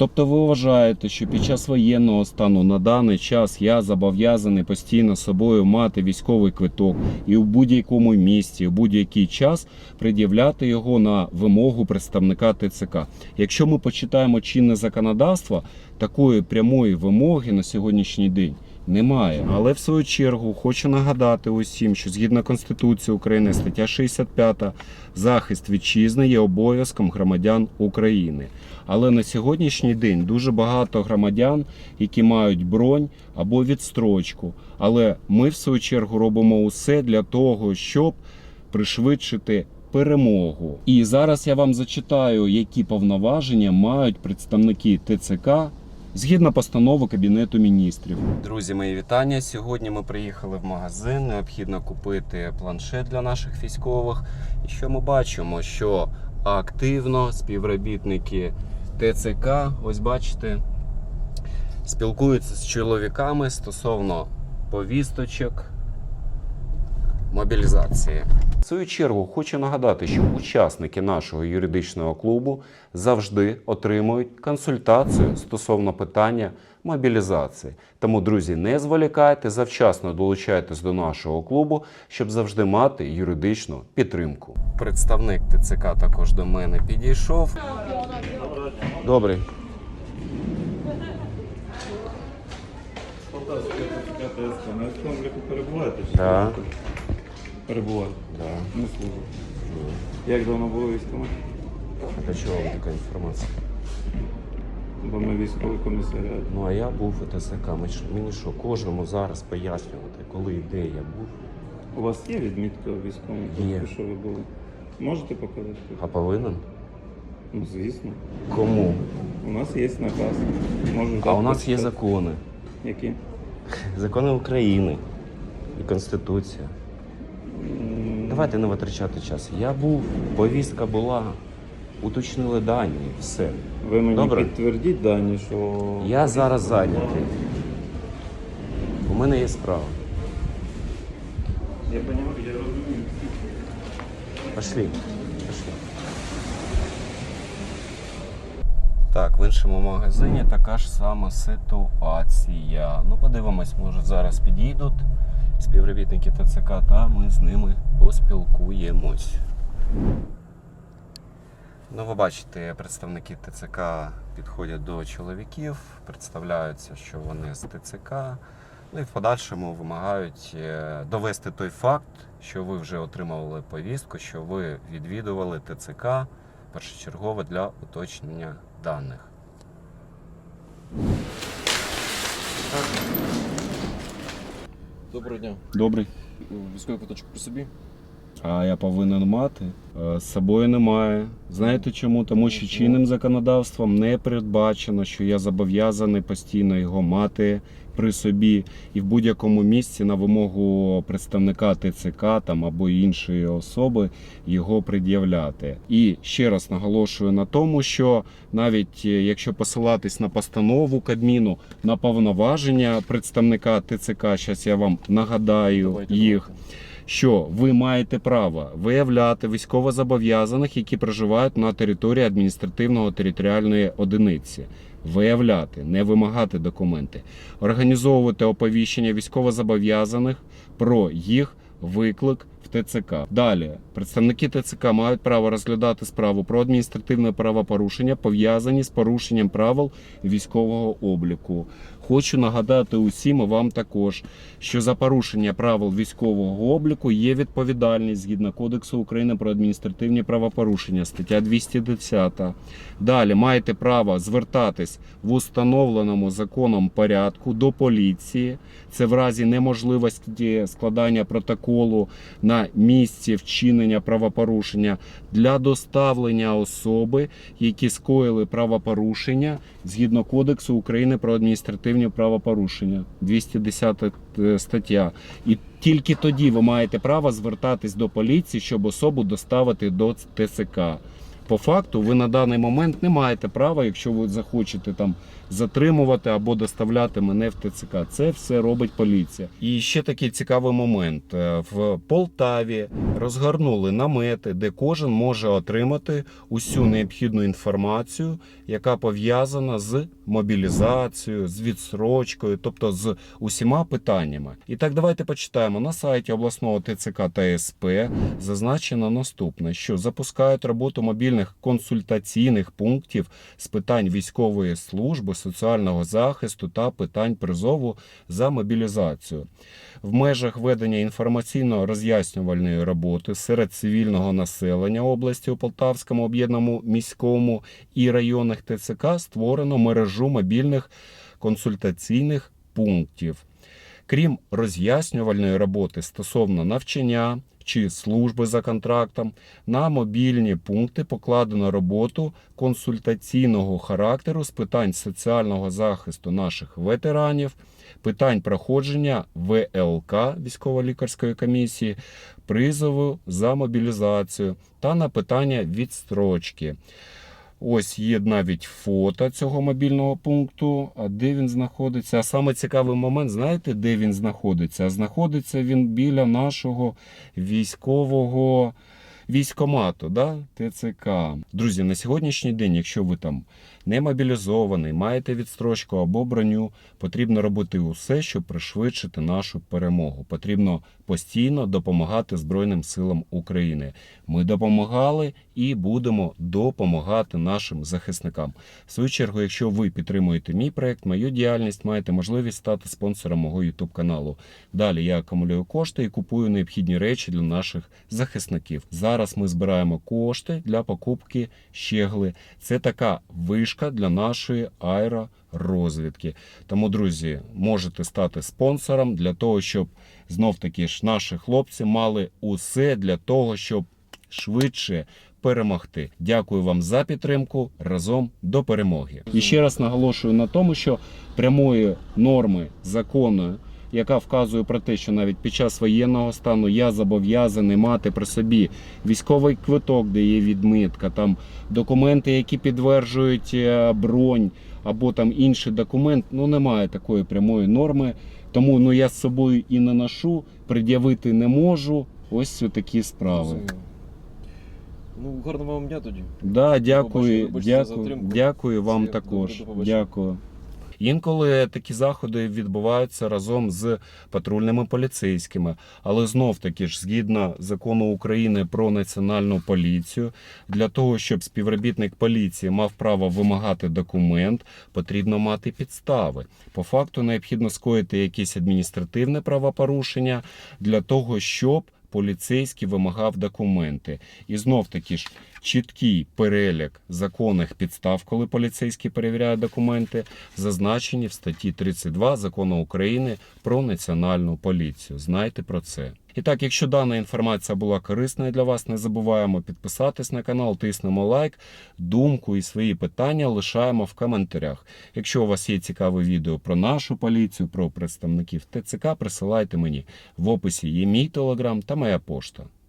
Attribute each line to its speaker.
Speaker 1: Тобто ви вважаєте, що під час воєнного стану на даний час я зобов'язаний постійно собою мати військовий квиток і в будь-якому місці, в будь-який час пред'являти його на вимогу представника ТЦК. Якщо ми почитаємо чинне законодавство, такої прямої вимоги на сьогоднішній день немає. Але в свою чергу хочу нагадати усім, що згідно Конституції України стаття 65 захист вітчизни є обов'язком громадян України. Але на сьогоднішній день дуже багато громадян, які мають бронь або відстрочку. Але ми в свою чергу робимо усе для того, щоб пришвидшити перемогу. І зараз я вам зачитаю, які повноваження мають представники ТЦК згідно постанови Кабінету міністрів. Друзі, мої вітання. Сьогодні ми приїхали в магазин. Необхідно купити планшет для наших військових. І що ми бачимо? Що активно співробітники ТЦК, ось бачите, спілкуються з чоловіками стосовно повісточок мобілізації. В свою чергу хочу нагадати, що учасники нашого юридичного клубу завжди отримують консультацію стосовно питання мобілізації. Тому, друзі, не зволікайте, завчасно долучайтесь до нашого клубу, щоб завжди мати юридичну підтримку. Представник ТЦК також до мене підійшов. Добрий.
Speaker 2: На якому обліку перебуваєте?
Speaker 1: Так.
Speaker 2: Що? Перебуваєте.
Speaker 1: Да.
Speaker 2: Не служу. Як давно було військово?
Speaker 1: А для чого вам така інформація?
Speaker 2: Бо ми військовий комісаріат.
Speaker 1: Ну а я був у ТСК. Мені що, кожному зараз пояснювати, коли і де я був.
Speaker 2: У вас є відмітка в військовому
Speaker 1: Є.
Speaker 2: що ви були? Можете показати?
Speaker 1: А повинен?
Speaker 2: Ну, звісно.
Speaker 1: Кому?
Speaker 2: У нас є наказ. Можу
Speaker 1: А у нас є закони.
Speaker 2: Які?
Speaker 1: Закони України і Конституція. Давайте не витрачати час. Я був, повістка була, уточнили дані, все.
Speaker 2: Ви мені
Speaker 1: Добре.
Speaker 2: підтвердіть дані, що...
Speaker 1: Я зараз зайнятий. У мене є справа.
Speaker 2: Я розумію, я розумію.
Speaker 1: Пошли. Пошли. Так, в іншому магазині така ж сама ситуація. Ну, подивимось, може зараз підійдуть співробітники ТЦК, та ми з ними поспілкуємось. Ну, ви бачите, представники ТЦК підходять до чоловіків, представляються, що вони з ТЦК. Ну і в подальшому вимагають е, довести той факт, що ви вже отримували повістку, що ви відвідували ТЦК першочергово для уточнення даних.
Speaker 3: Доброго дня.
Speaker 1: Добрий.
Speaker 3: Військовий квиточок при собі.
Speaker 1: А я повинен мати. Е, З собою немає. Знаєте чому? Тому що чинним законодавством не передбачено, що я зобов'язаний постійно його мати при собі і в будь-якому місці на вимогу представника ТЦК там або іншої особи його пред'являти. І ще раз наголошую на тому, що навіть е, якщо посилатись на постанову Кабміну на повноваження представника ТЦК, зараз я вам нагадаю
Speaker 3: Давайте,
Speaker 1: їх. Що ви маєте право виявляти військовозобов'язаних, які проживають на території адміністративного територіальної одиниці. Виявляти, не вимагати документи, організовувати оповіщення військовозобов'язаних про їх виклик в ТЦК. Далі представники ТЦК мають право розглядати справу про адміністративне правопорушення, пов'язані з порушенням правил військового обліку. Хочу нагадати усім вам також, що за порушення правил військового обліку є відповідальність згідно Кодексу України про адміністративні правопорушення, стаття 210. Далі маєте право звертатись в установленому законом порядку до поліції. Це в разі неможливості складання протоколу на місці вчинення правопорушення для доставлення особи, які скоїли правопорушення згідно Кодексу України про адміністративні правопорушення, 210 стаття. І тільки тоді ви маєте право звертатись до поліції, щоб особу доставити до ТСК. По факту, ви на даний момент не маєте права, якщо ви захочете там затримувати або доставляти мене в ТЦК. Це все робить поліція. І ще такий цікавий момент: Е, в Полтаві розгорнули намети, де кожен може отримати усю необхідну інформацію, яка пов'язана з мобілізацією, з відсрочкою, тобто з усіма питаннями. І так, давайте почитаємо на сайті обласного ТЦК та СП зазначено наступне: що запускають роботу мобільних консультаційних пунктів з питань військової служби, соціального захисту та питань призову за мобілізацію. В межах ведення інформаційно-роз'яснювальної роботи серед цивільного населення області у Полтавському об'єднаному міському і районних ТЦК створено мережу мобільних консультаційних пунктів. Крім роз'яснювальної роботи стосовно навчання чи служби за контрактом, на мобільні пункти покладено роботу консультаційного характеру з питань соціального захисту наших ветеранів, питань проходження ВЛК військово-лікарської комісії, призову за мобілізацію та на питання відстрочки. Ось є навіть фото цього мобільного пункту. А де він знаходиться? А саме цікавий момент, знаєте, де він знаходиться? Знаходиться він біля нашого військового військомату, да? ТЦК. Друзі, на сьогоднішній день, якщо ви там не мобілізований, маєте відстрочку або броню, потрібно робити усе, щоб пришвидшити нашу перемогу. Потрібно постійно допомагати Збройним силам України. Ми допомагали і будемо допомагати нашим захисникам. В свою чергу, якщо ви підтримуєте мій проект, мою діяльність, маєте можливість стати спонсором мого YouTube каналу. Далі я акумулюю кошти і купую необхідні речі для наших захисників. Зараз ми збираємо кошти для покупки щегли. Це така вишка для нашої аеророзвідки. Тому, друзі, можете стати спонсором для того, щоб знов таки ж наші хлопці мали усе для того, щоб швидше перемогти. Дякую вам за підтримку. Разом до перемоги. І ще раз наголошую на тому, що прямої норми закону, яка вказує про те, що навіть під час воєнного стану я зобов'язаний мати при собі військовий квиток, де є відмитка, там документи, які підтверджують е, бронь або там інший документ. Ну немає такої прямої норми. Тому ну я з собою і не ношу, пред'явити не можу. Ось такі справи.
Speaker 3: Ну, гарного вам дня тоді.
Speaker 1: Да, дякую,
Speaker 3: за
Speaker 1: дякую,
Speaker 3: затримку.
Speaker 1: дякую вам також.
Speaker 3: до побачення.
Speaker 1: Дякую. Інколи такі заходи відбуваються разом з патрульними поліцейськими, але знов таки ж згідно закону України про національну поліцію, для того, щоб співробітник поліції мав право вимагати документ, потрібно мати підстави. По факту необхідно скоїти якесь адміністративне правопорушення для того, щоб поліцейський вимагав документи. І знов таки ж чіткий перелік законних підстав, коли поліцейський перевіряє документи, зазначені в статті 32 закону України про національну поліцію. Знайте про це. І так, якщо дана інформація була корисною для вас, не забуваємо підписатись на канал, тиснемо лайк, думку і свої питання лишаємо в коментарях. Якщо у вас є цікаве відео про нашу поліцію, про представників ТЦК, присилайте мені. В описі є мій телеграм та моя пошта.